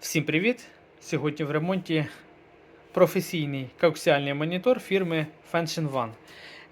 Всім привіт! Сьогодні в ремонті професійний коаксіальний монітор фірми Fenshin One.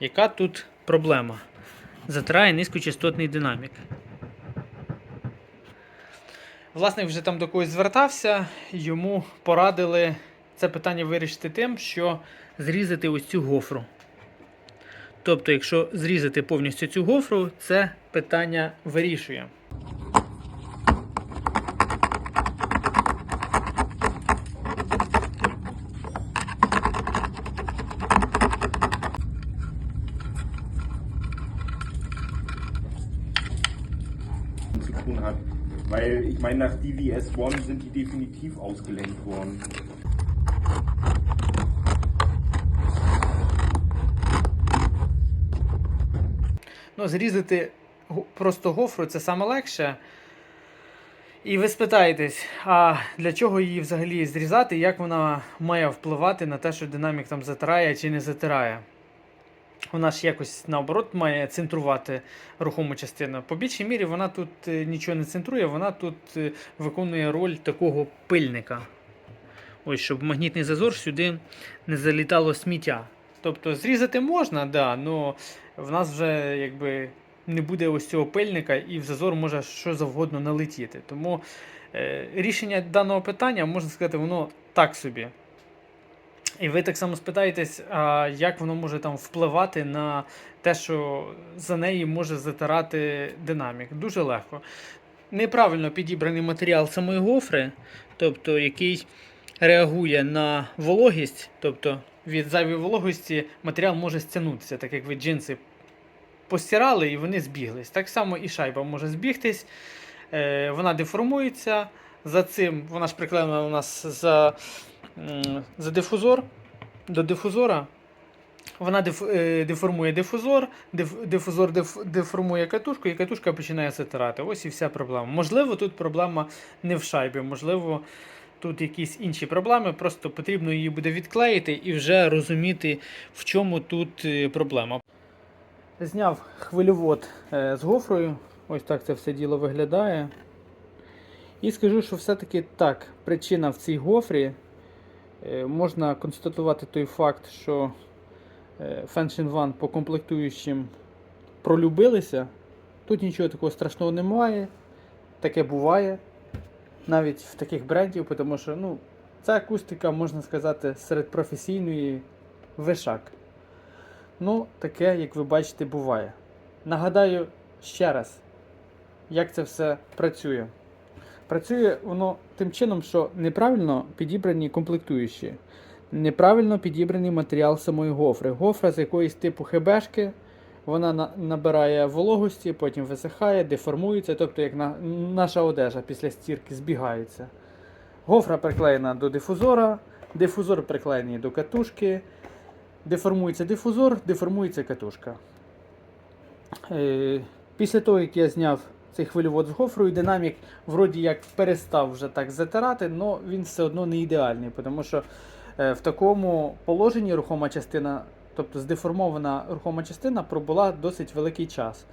Яка тут проблема? Затирає низькочастотний динамік. Власник вже там до когось звертався, йому порадили це питання вирішити тим, що зрізати ось цю гофру. Тобто, якщо зрізати повністю цю гофру, це питання вирішує. Tun hat. Weil ich meine, nach DVS One sind die definitiv ausgelenkt worden. Ну, зрізати просто гофру це саме легше. І ви спитаєтесь, а для чого її взагалі зрізати, як вона має впливати на те, що динамік там затирає чи не затирає. Вона ж якось наоборот має центрувати рухому частину. По більшій мірі вона тут е, нічого не центрує, вона тут е, виконує роль такого пильника. Ось, щоб магнітний зазор сюди не залітало сміття. Тобто зрізати можна, да, але в нас вже якби не буде ось цього пильника, і в зазор може що завгодно налетіти. Тому е, рішення даного питання, можна сказати, воно так собі. І ви так само спитаєтесь, як воно може там впливати на те, що за неї може затирати динамік. Дуже легко. Неправильно підібраний матеріал самої гофри, тобто який реагує на вологість, тобто від зайвої вологості матеріал може стягнутися, так як ви джинси постирали і вони збіглись. Так само і шайба може збігтись, е, вона деформується. За цим вона ж приклеєна у нас за, за дифузор. До дифузора. Вона е, деформує дифузор, диф, дифузор деф, деформує катушку, і катушка починає затирати. Ось і вся проблема. Можливо, тут проблема не в шайбі, можливо, тут якісь інші проблеми. Просто потрібно її буде відклеїти і вже розуміти, в чому тут е, проблема. Зняв хвильовод е, з гофрою. Ось так це все діло виглядає. І скажу, що все-таки так, причина в цій гофрі. Е, Можна констатувати той факт, що е, Fenshin One по комплектуючим пролюбилися. Тут нічого такого страшного немає. Таке буває. Навіть в таких брендів, тому що ну, ця акустика, можна сказати, серед професійної вишак. Ну, таке, як ви бачите, буває. Нагадаю ще раз, як це все працює. Працює воно тим чином, що неправильно підібрані комплектуючі, неправильно підібраний матеріал самої гофри. Гофра з якоїсь типу хебешки, вона на- набирає вологості, потім висихає, деформується, тобто як на, наша одежа після стірки збігається. Гофра приклеєна до дифузора, дифузор приклеєний до катушки, деформується дифузор, деформується катушка. Е, Після того, як я зняв цей хвильовод з гофрою, динамік вроді як перестав вже так затирати, але він все одно не ідеальний, тому що е, в такому положенні рухома частина, тобто здеформована рухома частина, пробула досить великий час.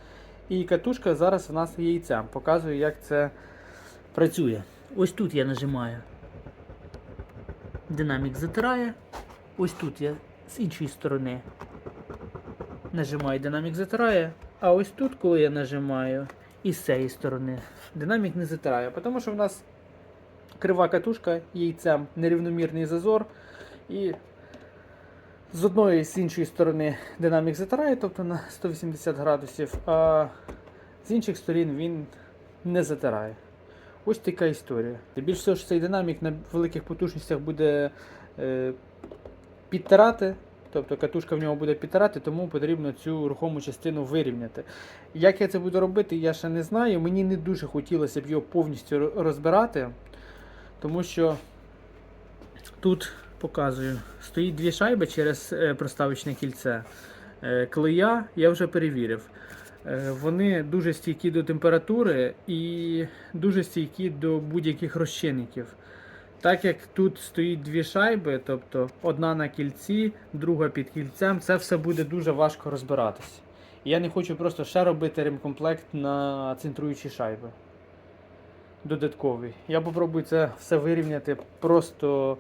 І катушка зараз в нас яйцем. Показую, як це працює. Ось тут я нажимаю. Динамік затирає. Ось тут я з іншої сторони нажимаю, динамік затирає. А ось тут, коли я нажимаю, і з цієї сторони динамік не затирає, тому що в нас крива катушка яйцем, нерівномірний зазор. І з одної і з іншої сторони динамік затирає, тобто на 180 градусів, а з інших сторін він не затирає. Ось така історія. Більш всього, що цей динамік на великих потужностях буде е, підтирати, тобто катушка в нього буде підтирати, тому потрібно цю рухому частину вирівняти. Як я це буду робити, я ще не знаю. Мені не дуже хотілося б його повністю розбирати, тому що тут показую, стоїть дві шайби через е, проставочне кільце. Е, Клея я вже перевірив. Е, Вони дуже стійкі до температури і дуже стійкі до будь-яких розчинників. Так як тут стоїть дві шайби, тобто одна на кільці, друга під кільцем, це все буде дуже важко розбиратись. І я не хочу просто ще робити ремкомплект на центруючі шайби. додатковий. Я попробую це все вирівняти, просто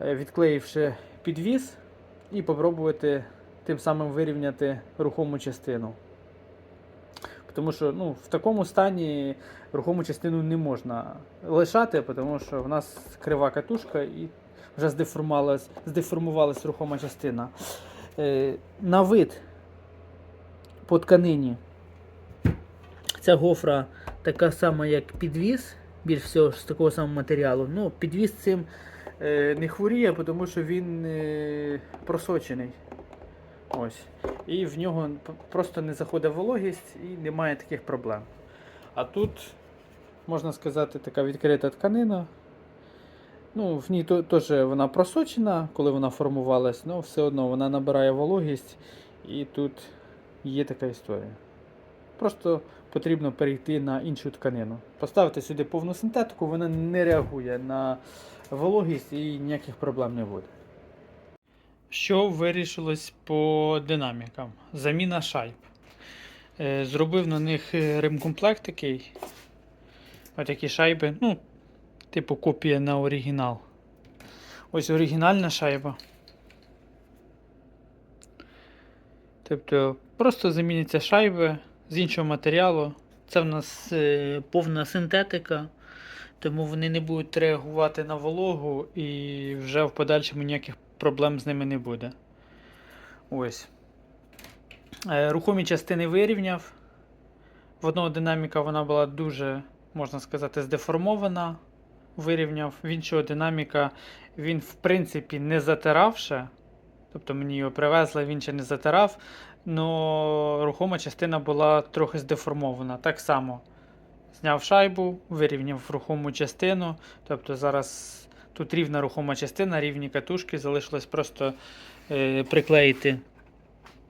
е, відклеївши підвіс, і попробувати тим самим вирівняти рухому частину. Тому що ну, в такому стані рухому частину не можна лишати, тому що в нас крива катушка і вже здеформувалась, здеформувалась рухома частина. Е, на вид по тканині ця гофра така сама, як підвіз, більш всього з такого самого матеріалу. Ну, підвіз цим е, не хворіє, тому що він е, просочений. Ось. І в нього просто не заходить вологість і немає таких проблем. А тут, можна сказати, така відкрита тканина. Ну, в ній теж вона просочена, коли вона формувалась, але все одно вона набирає вологість і тут є така історія. Просто потрібно перейти на іншу тканину. Поставити сюди повну синтетику, вона не реагує на вологість і ніяких проблем не буде. Що вирішилось по динамікам? Заміна шайб. Е, Зробив на них е, ремкомплект такий. Отакі шайби. Ну, типу копія на оригінал. Ось оригінальна шайба. Тобто просто заміняться шайби з іншого матеріалу. Це в нас е, повна синтетика, тому вони не будуть реагувати на вологу і вже в подальшому ніяких проблем з ними не буде. Ось. Е, Рухомі частини вирівняв. В одного динаміка вона була дуже, можна сказати, здеформована. Вирівняв. В іншого динаміка він, в принципі, не затирав ще. Тобто мені його привезли, він ще не затирав. Но рухома частина була трохи здеформована. Так само зняв шайбу, вирівняв рухому частину. Тобто зараз тут рівна рухома частина, рівні катушки, залишилось просто е, приклеїти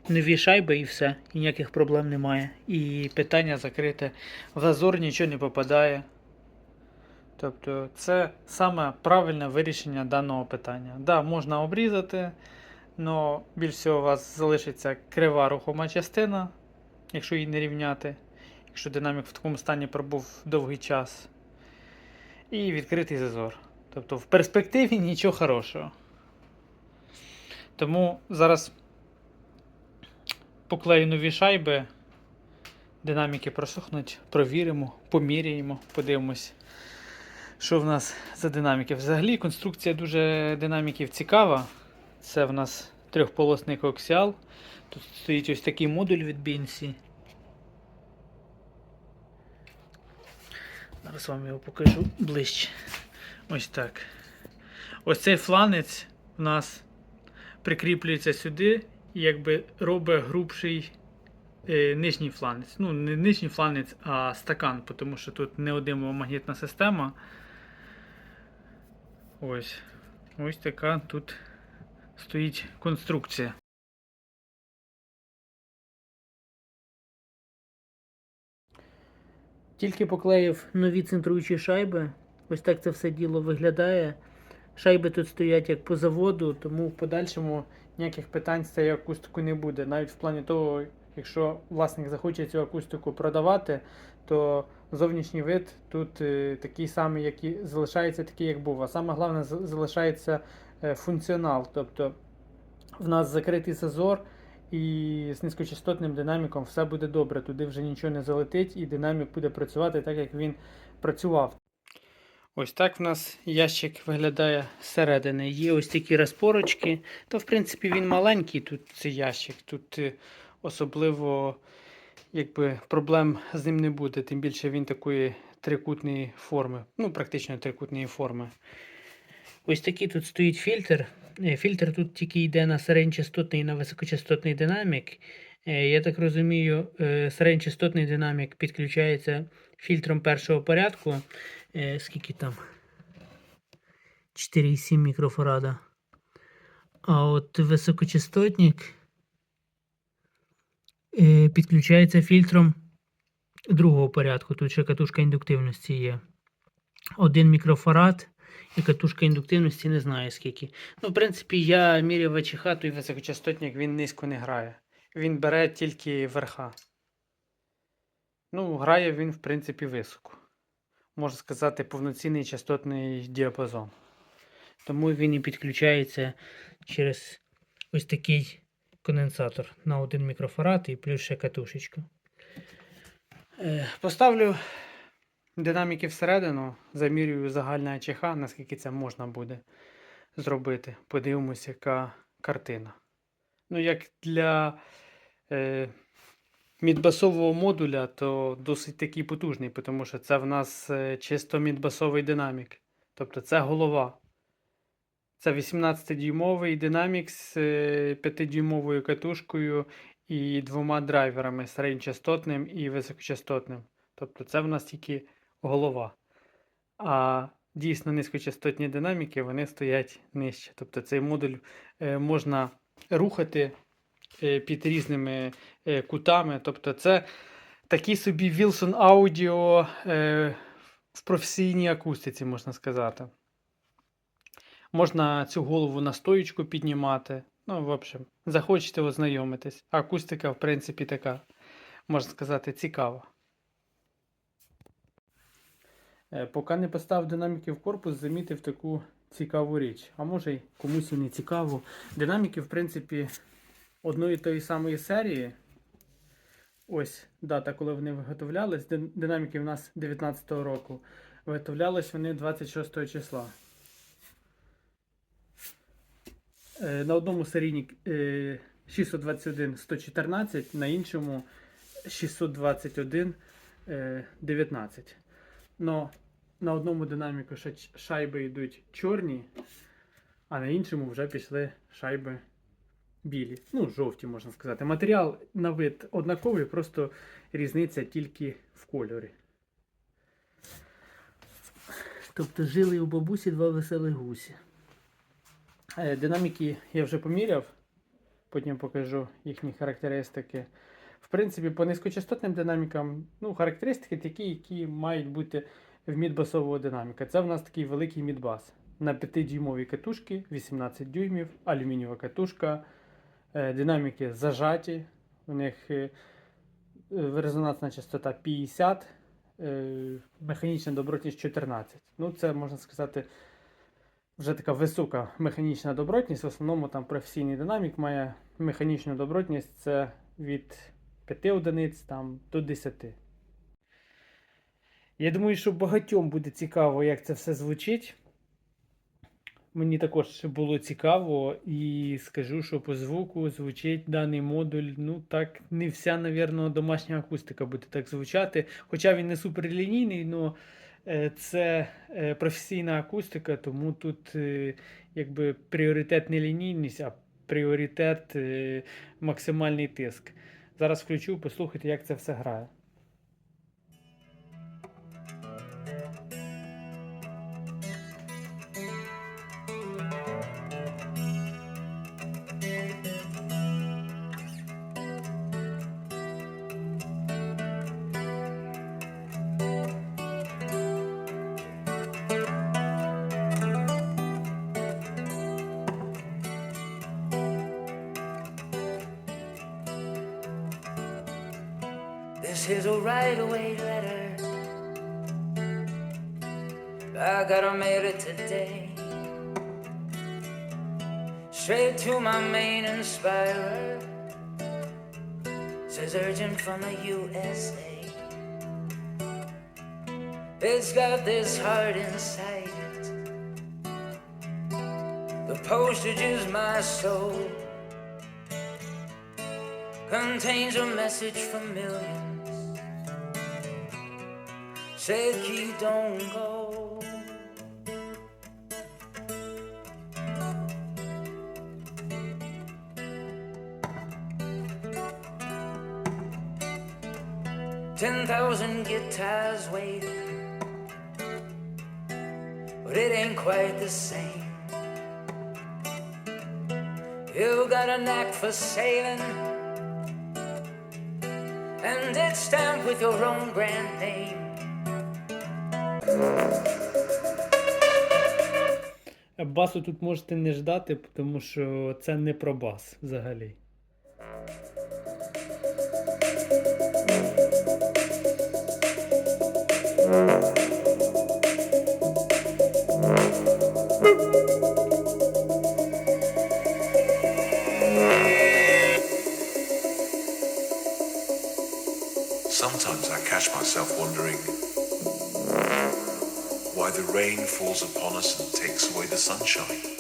нові шайби і все. І ніяких проблем немає. І питання закрите. В зазор нічого не попадає. Тобто це саме правильне вирішення даного питання. Да, можна обрізати, але більш всього у вас залишиться крива рухома частина, якщо її не рівняти, якщо динамік в такому стані пробув довгий час. І відкритий зазор. Тобто в перспективі нічого хорошого. Тому зараз поклею нові шайби, динаміки просохнуть, провіримо, поміряємо, подивимось, що в нас за динаміки. Взагалі конструкція дуже динаміків цікава. Це в нас трьохполосний коаксіал. Тут стоїть ось такий модуль від BNC. Зараз вам його покажу ближче. Ось так. Ось цей фланець у нас прикріплюється сюди і якби робить грубший е, нижній фланець. Ну, не нижній фланець, а стакан, тому що тут неодимова магнітна система. Ось. Ось така тут стоїть конструкція. Тільки поклеїв нові центруючі шайби. Ось так це все діло виглядає. Шайби тут стоять як по заводу, тому в подальшому ніяких питань з цією акустикою не буде. Навіть в плані того, якщо власник захоче цю акустику продавати, то зовнішній вид тут е, такий самий, як і залишається такий, як був. А саме головне залишається е, функціонал. Тобто в нас закритий зазор, і з низькочастотним динаміком все буде добре. Туди вже нічого не залетить, і динамік буде працювати так, як він працював. Ось так в нас ящик виглядає зсередини. Є ось такі розпорочки. То, в принципі, він маленький тут цей ящик. Тут е, особливо якби, проблем з ним не буде. Тим більше він такої трикутної форми. Ну, практично трикутної форми. Ось такий тут стоїть фільтр. Е, Фільтр тут тільки йде на середньочастотний і на високочастотний динамік. Е, Я так розумію, середньочастотний динамік підключається фільтром першого порядку. Е, Скільки там? 4,7 мікрофарада. А от високочастотник е, підключається фільтром другого порядку. Тут ще катушка індуктивності є. 1 мікрофарад і катушка індуктивності не знаю скільки. Ну, в принципі, я міряв ВЧХ, той високочастотник він низько не грає. Він бере тільки верха. Ну, грає він, в принципі, високо. можна сказати, повноцінний частотний діапазон. Тому він і підключається через ось такий конденсатор на один мікрофарад і плюс ще катушечка. Е, Поставлю динаміки всередину, замірюю загальне АЧХ, наскільки це можна буде зробити. Подивимося, яка картина. Ну, як для е, мідбасового модуля, то досить такий потужний, тому що це в нас е, чисто мідбасовий динамік. Тобто це голова. Це 18-дюймовий динамік з 5-дюймовою катушкою і двома драйверами середньочастотним і високочастотним. Тобто це в нас тільки голова. А дійсно низькочастотні динаміки вони стоять нижче. Тобто цей модуль е, можна рухати е, під різними е, кутами. Тобто це такий собі Wilson Audio е, в професійній акустиці, можна сказати. Можна цю голову на стоїчку піднімати. Ну, в общем, захочете ознайомитись. Акустика, в принципі, така, можна сказати, цікава. Е, Поки не поставив динаміки в корпус, замітив таку цікаву річ. А може й комусь і не цікаву. Динаміки, в принципі, одної тої самої серії. Ось дата, коли вони виготовлялись. Дин- Динаміки в нас 19-го року. Виготовлялись вони 26 числа. Е, На одному серійні е, 621 114, на іншому 621 е, 19. Но на одному динаміку ще шайби йдуть чорні, а на іншому вже пішли шайби білі. Ну, жовті, можна сказати. Матеріал на вид однаковий, просто різниця тільки в кольорі. Тобто жили у бабусі два веселі гусі. Е, Динаміки я вже поміряв, потім покажу їхні характеристики. В принципі, по низькочастотним динамікам, ну, характеристики такі, які мають бути в мідбасового динаміка. Це в нас такий великий мідбас. На 5-дюймовій катушки, 18 дюймів, алюмінієва катушка, динаміки зажаті. У них е, е, резонансна частота 50, е, механічна добротність 14. Ну, це можна сказати вже така висока механічна добротність. В основному там професійний динамік має механічну добротність це від 5 одиниць там, до 10. Я думаю, що багатьом буде цікаво, як це все звучить. Мені також було цікаво, і скажу, що по звуку звучить даний модуль. Ну, так, не вся, навірно, домашня акустика буде так звучати. Хоча він не суперлінійний, але це е, професійна акустика, тому тут е, якби пріоритет не лінійність, а пріоритет е, максимальний тиск. Зараз включу, послухайте, як це все грає. Straight to my main inspirer. Says urgent from the USA. It's got this heart inside it. The postage is my soul contains a message from millions. Said keep don't go. Ten thousand guitars waiting, but it ain't quite the same. You got a knack for sailing and it's stamped with your own brand name. Басу тут можете не ждати, тому що це не про бас взагалі. Sometimes I catch myself wondering why the rain falls upon us and takes away the sunshine.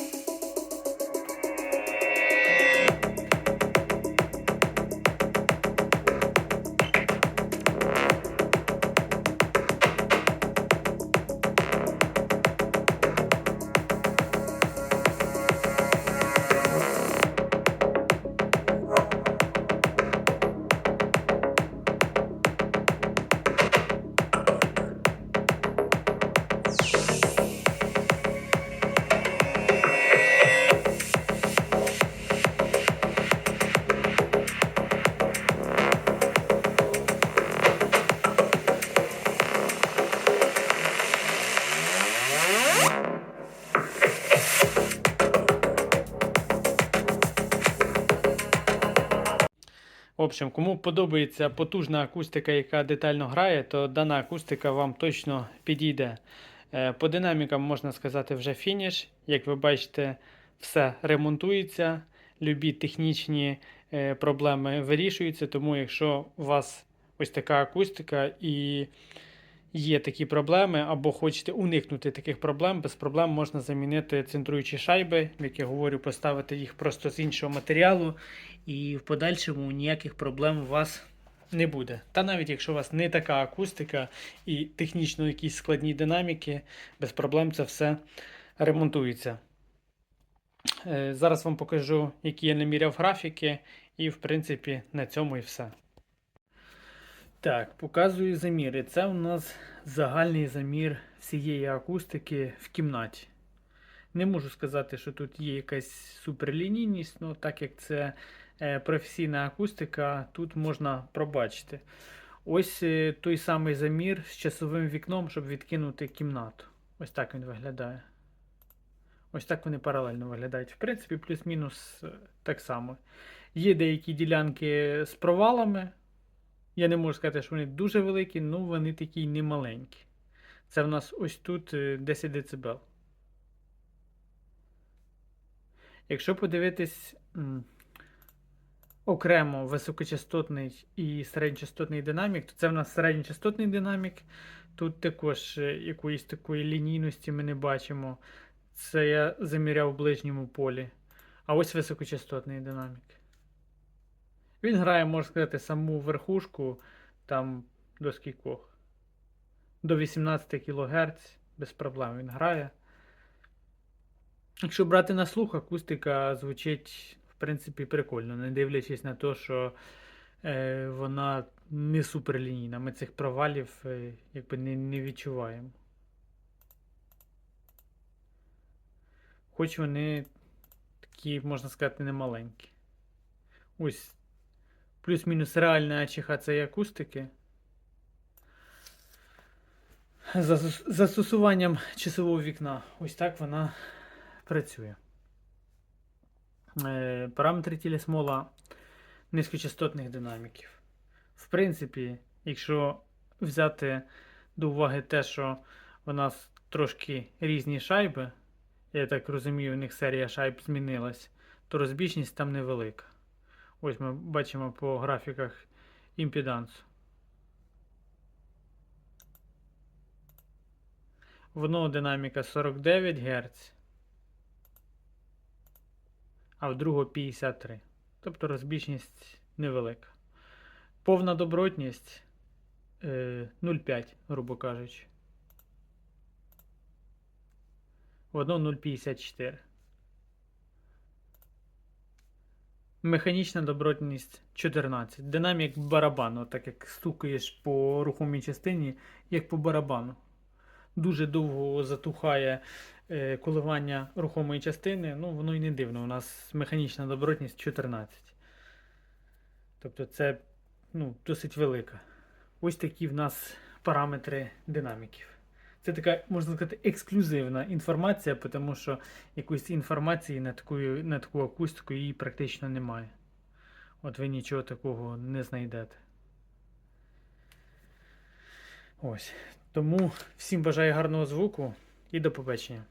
Общем, кому подобається потужна акустика, яка детально грає, то дана акустика вам точно підійде. Е, По динамікам можна сказати вже фініш. Як ви бачите, все ремонтується, любі технічні е, проблеми вирішуються. Тому, якщо у вас ось така акустика і є такі проблеми, або хочете уникнути таких проблем, без проблем можна замінити центруючі шайби, як я говорю, поставити їх просто з іншого матеріалу, і в подальшому ніяких проблем у вас не буде. Та навіть якщо у вас не така акустика і технічно якісь складні динаміки, без проблем це все ремонтується. Е, Зараз вам покажу, які я наміряв графіки, і в принципі на цьому і все. Так, показую заміри. Це у нас загальний замір всієї акустики в кімнаті. Не можу сказати, що тут є якась суперлінійність, але так як це е, професійна акустика, тут можна пробачити. Ось е, той самий замір з часовим вікном, щоб відкинути кімнату. Ось так він виглядає. Ось так вони паралельно виглядають. В принципі, плюс-мінус е, так само. Є деякі ділянки з провалами. Я не можу сказати, що вони дуже великі, але вони такі й не маленькі. Це в нас ось тут е, 10 дБ. Якщо подивитись окремо високочастотний і середньочастотний динамік, то це в нас середньочастотний динамік. Тут також е, якоїсь такої лінійності ми не бачимо. Це я заміряв в ближньому полі. А ось високочастотний динамік. Він грає, можна сказати, саму верхушку там до скількох. До 18 кГц без проблем він грає. Якщо брати на слух, акустика звучить, в принципі, прикольно, не дивлячись на те, що е, вона не суперлінійна. Ми цих провалів е, якби не, не відчуваємо. Хоч вони такі, можна сказати, не маленькі. Ось плюс-мінус реальна АЧХ це і акустики. За застосуванням часового вікна. Ось так вона працює. Е, Параметри тілесмола низькочастотних динаміків. В принципі, якщо взяти до уваги те, що у нас трошки різні шайби, я так розумію, у них серія шайб змінилась, то розбіжність там невелика. Ось ми бачимо по графіках імпедансу. В одного динаміка 49 Гц, а в другого 53. Тобто розбіжність невелика. Повна добротність е, 0,5, грубо кажучи. В одного 0,54. Механічна добротність 14. Динамік барабану, так як стукаєш по рухомій частині, як по барабану. Дуже довго затухає е, коливання рухомої частини. Ну, воно і не дивно. У нас механічна добротність 14. Тобто це ну, досить велика. Ось такі в нас параметри динаміків. Це така, можна сказати, ексклюзивна інформація, тому що якоїсь інформації на таку, на таку акустику її практично немає. От ви нічого такого не знайдете. Ось. Тому всім бажаю гарного звуку і до побачення.